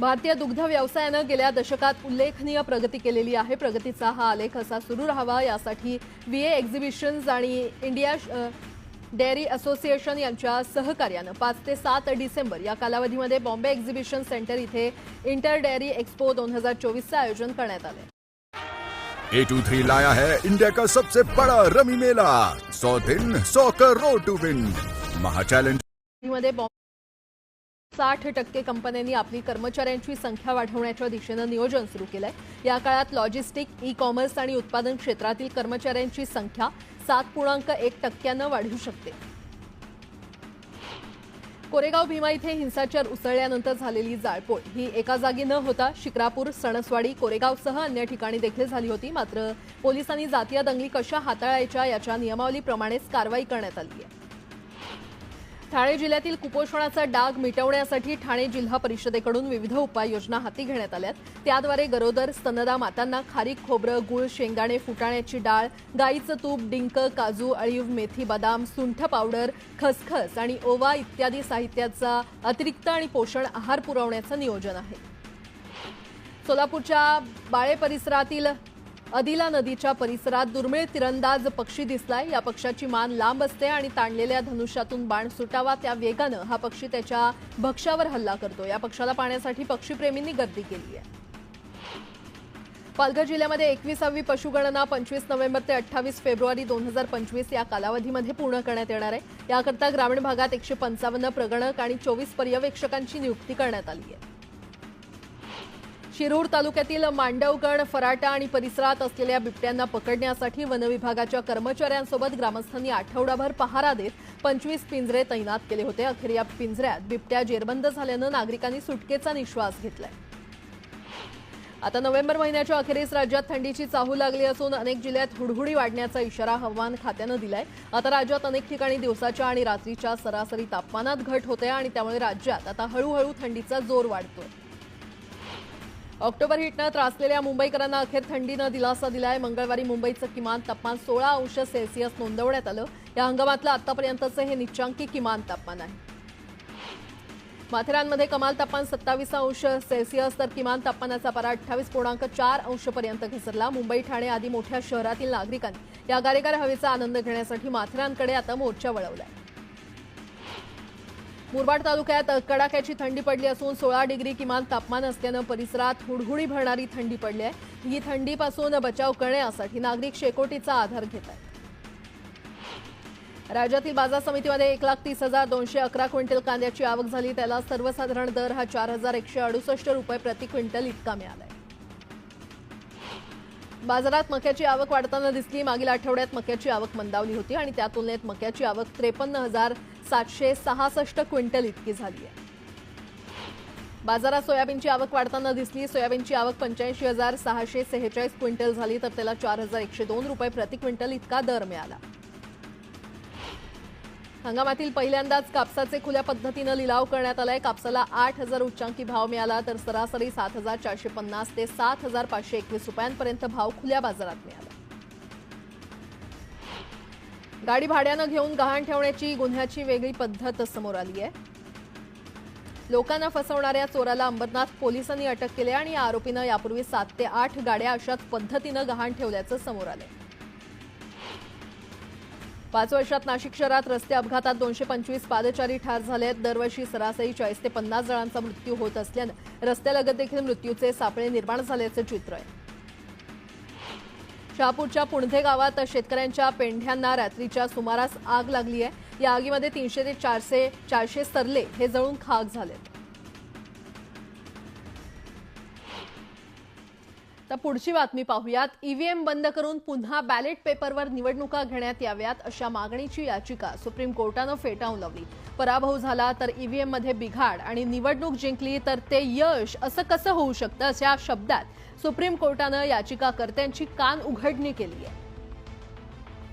भारतीय दुग्ध व्यवसायानं गेल्या दशकात उल्लेखनीय प्रगती केलेली आहे. प्रगतीचा हा आलेख असा सुरू राहावा यासाठी व्हीए एक्झिबिशन्स आणि इंडिया डेअरी असोसिएशन यांच्या सहकार्यानं पाच ते सात डिसेंबर या कालावधीमध्ये बॉम्बे एक्झिबिशन सेंटर इथे इंटर डेअरी एक्सपो दोन हजार चोवीसचं आयोजन करण्यात आलं ए टू थ्री लाया है इंडिया का सबसे बड़ा रमी मेला. सौ दिन सौ करोड़ टू विन महा चैलेंजमध्ये साठ टक्के कंपन्यांनी आपली कर्मचाऱ्यांची संख्या वाढवण्याच्या दिशेनं नियोजन सुरू केलंय. या काळात लॉजिस्टिक ई कॉमर्स आणि उत्पादन क्षेत्रातील कर्मचाऱ्यांची संख्या सात पूर्णांक एक टक्क्यानं वाढू शकते. कोरेगाव भीमा इथे हिंसाचार उसळल्यानंतर झालेली जाळपोळ. ही एका जागी न होता शिक्रापूर सणसवाडी कोरेगावसह अन्य ठिकाणी देखील झाली होती. मात्र पोलिसांनी जातीय दंगली कशा हाताळायच्या याच्या नियमावलीप्रमाणेच कारवाई करण्यात आली आहे. ठाणे जिल्ह्यातील कुपोषणाचा डाग मिटवण्यासाठी ठाणे जिल्हा परिषदेकडून विविध उपाययोजना हाती घेण्यात आल्यात. त्याद्वारे गरोदर स्तनदा मातांना खारीक खोबरं गुळ शेंगाणे फुटाण्याची डाळ गाईचं तूप डिंक काजू अळीव मेथी बदाम सुंठ पावडर खसखस आणि ओवा इत्यादी साहित्याचा अतिरिक्त आणि पोषण आहार पुरवण्याचं नियोजन आहे. सोलापूरच्या बाळे परिसरातील अदिला नदीच्या परिसरात दुर्मिळ तिरंदाज पक्षी दिसलाय. या पक्षाची मान लांब असते आणि ताणलेल्या धनुष्यातून बाण सुटावा त्या वेगानं हा पक्षी त्याच्या भक्ष्यावर हल्ला करतो. या पक्षाला पाहण्यासाठी पक्षीप्रेमींनी गर्दी केली आहे पालघर जिल्ह्यामध्ये एकविसावी पशुगणना पंचवीस नोव्हेंबर ते अठ्ठावीस फेब्रुवारी दोन हजार पंचवीस या कालावधीमध्ये पूर्ण करण्यात येणार आहे. याकरता ग्रामीण भागात एकशे पंचावन्न प्रगणक आणि चोवीस पर्यवेक्षकांची नियुक्ती करण्यात आली आहे. शिरूर तालुक्यातील मांडवगण फराटा आणि परिसरात असलेल्या बिबट्यांना पकडण्यासाठी वनविभागाच्या कर्मचाऱ्यांसोबत ग्रामस्थांनी आठवडाभर पहारा देत पंचवीस पिंजरे तैनात केले होते. अखेर या पिंजऱ्यात बिबट्या जेरबंद झाल्यानं नागरिकांनी सुटकेचा निश्वास घेतलाय. आता नोव्हेंबर महिन्याच्या अखेरीस राज्यात थंडीची चाहू लागली असून अनेक जिल्ह्यात हुडहुडी वाढण्याचा इशारा हवामान खात्यानं दिलाय. आता राज्यात अनेक ठिकाणी दिवसाच्या आणि रात्रीच्या सरासरी तापमानात घट होते आणि त्यामुळे राज्यात आता हळूहळू थंडीचा जोर वाढतोय. ऑक्टोबर हिटनं त्रासलेल्या मुंबईकरांना अखेर थंडीनं दिलासा दिलाय. मंगळवारी मुंबईचं किमान तापमान सोळा अंश सेल्सिअस नोंदवण्यात आलं. या हंगामातलं आतापर्यंतचं हे निच्चांकी किमान तापमान आहे. माथेरानमध्ये कमाल तापमान सत्तावीस अंश सेल्सिअस तर किमान तापमानाचा पारा अठ्ठावीस पूर्णांक चार अंशपर्यंत घसरला. मुंबई ठाणे आदी मोठ्या शहरातील नागरिकांनी या गारेगार हवेचा आनंद घेण्यासाठी माथेरानकडे आता मोर्चा वळवलाय. मुरबाड तालुक्यात कडाक्याची थंडी पडली असून सोळा डिग्री किमान तापमान असल्यानं परिसरात हुडहुडी भरणारी थंडी पडली आहे. ही थंडीपासून बचाव करण्यासाठी नागरिक शेकोटीचा आधार घेत आहेत. राज्यातील बाजार समितीमध्ये एक लाख तीस हजार दोनशे अकरा क्विंटल कांद्याची आवक झाली. त्याला सर्वसाधारण दर हा चार हजार एकशे अडुसष्ट रुपये प्रति क्विंटल इतका मिळालाय. बाजारात मक्याची आवक वाढताना दिसली. मागील आठवड्यात मक्याची आवक मंदावली होती आणि त्या तुलनेत मक्याची आवक त्रेपन्न हजार सातशे सहासष्ट क्विंटल इतकी झाली आहे. बाजारात सोयाबीनची आवक वाढताना दिसली. सोयाबीनची आवक पंच्याऐंशी हजार सहाशे सेहेचाळीस क्विंटल झाली तर त्याला चार हजार एकशे दोन रुपये प्रति क्विंटल इतका दर मिळाला. हंगामातील पहिल्यांदाच कापसाचे खुल्या पद्धतीनं लिलाव करण्यात आलाय. कापसाला आठ हजार उच्चांकी भाव मिळाला तर सरासरी सात हजार चारशे पन्नास ते सात हजार पाचशे एकवीस रुपयांपर्यंत भाव खुल्या बाजारात मिळाला. गाडी भाड्यानं घेऊन गहाण ठेवण्याची गुन्ह्याची वेगळी पद्धत समोर आली आहे. लोकांना फसवणाऱ्या चोराला अंबरनाथ पोलिसांनी अटक केली आणि या आरोपीनं यापूर्वी सात ते आठ गाड्या अशाच पद्धतीनं गहाण ठेवल्याचं समोर आलंय. पाच वर्षात नाशिक शहरात रस्ते अपघातात दोनशे पंचवीस पादचारी ठार झाले आहेत. दरवर्षी सरासरी चाळीस ते पन्नास जणांचा मृत्यू होत असल्यानं रस्त्यालगत देखील मृत्यूचे सापळे निर्माण झाल्याचं चित्र आहे. शहापूरच्या पुणधे गावात शेतकऱ्यांच्या पेंढ्यांना रात्रीच्या सुमारास आग लागली आहे. या आगीमध्ये तीनशे ते चारशे चारशे सरले हे जळून खाक झालेत. तर पुढची बातमी पाहूयात. ईव्हीएम बंद करून पुन्हा बॅलेट पेपरवर निवडणुका घेण्यात याव्यात अशा मागणीची याचिका सुप्रीम कोर्टानं फेटाळून लावली. पराभव झाला तर ईव्हीएममध्ये बिघाड आणि निवडणूक जिंकली तर ते यश असं कसं होऊ शकतं अशा शब्दात सुप्रीम कोर्टानं याचिकाकर्त्यांची कान उघडणी केली आहे.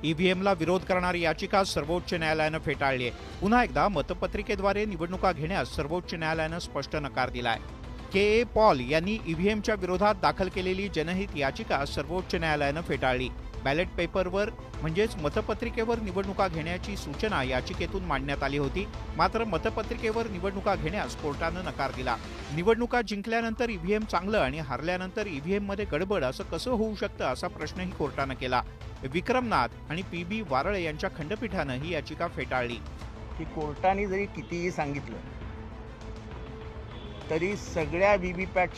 ईव्हीएमला विरोध करणारी याचिका सर्वोच्च न्यायालयानं फेटाळली आहे. पुन्हा एकदा मतपत्रिकेद्वारे निवडणुका घेण्यास सर्वोच्च न्यायालयानं स्पष्ट नकार दिला आहे के. ए पॉल यांनी ईव्हीएमच्या विरोधात दाखल केलेली जनहित याचिका सर्वोच्च न्यायालयानं फेटाळली. बॅलेट पेपरवर म्हणजेच मतपत्रिकेवर निवडणुका घेण्याची सूचना याचिकेतून मांडण्यात आली होती. मात्र मतपत्रिकेवर निवडणुका घेण्यास कोर्टानं नकार दिला. निवडणुका जिंकल्यानंतर ईव्हीएम चांगलं आणि हरल्यानंतर ईव्हीएममध्ये गडबड असं कसं होऊ शकतं असा प्रश्नही कोर्टानं केला. विक्रमनाथ आणि पी बी वारळे यांच्या खंडपीठानं ही याचिका फेटाळली. की कोर्टाने जरी कितीही सांगितलं तरी सगळ्या व्ही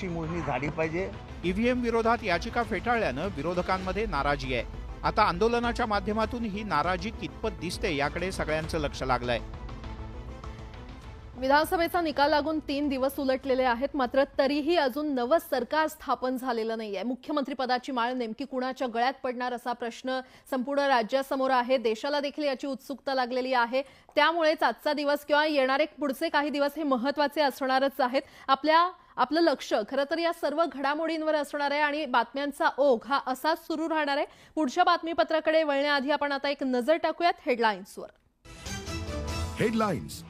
मोजणी झाली पाहिजे. ईव्हीएम विरोधात याचिका फेटाळल्यानं विरोधकांमध्ये नाराजी आहे. आता आंदोलनाच्या माध्यमातून ही नाराजी कितपत दिसते याकडे सगळ्यांचं लक्ष लागलंय. विधानसभेचा निकाल लागून तीन दिवस उलटलेले आहेत. मात्र तरीही अजून नवं सरकार स्थापन झालेलं नाहीये. मुख्यमंत्रीपदाची माळ नेमकी कुणाच्या गळ्यात पडणार असा प्रश्न संपूर्ण राज्यासमोर आहे. देशाला देखील याची उत्सुकता लागलेली आहे. त्यामुळेच आजचा दिवस किंवा येणारे पुढचे काही दिवस हे महत्त्वाचे असणारच आहेत. आपल्या आपलं लक्ष खरं तर या सर्व घडामोडींवर असणार आहे आणि बातम्यांचा ओघ हा असाच सुरू राहणार आहे. पुढच्या बातमीपत्राकडे वळण्याआधी आपण आता एक नजर टाकूयात हेडलाईन्सवर हेडलाईन्स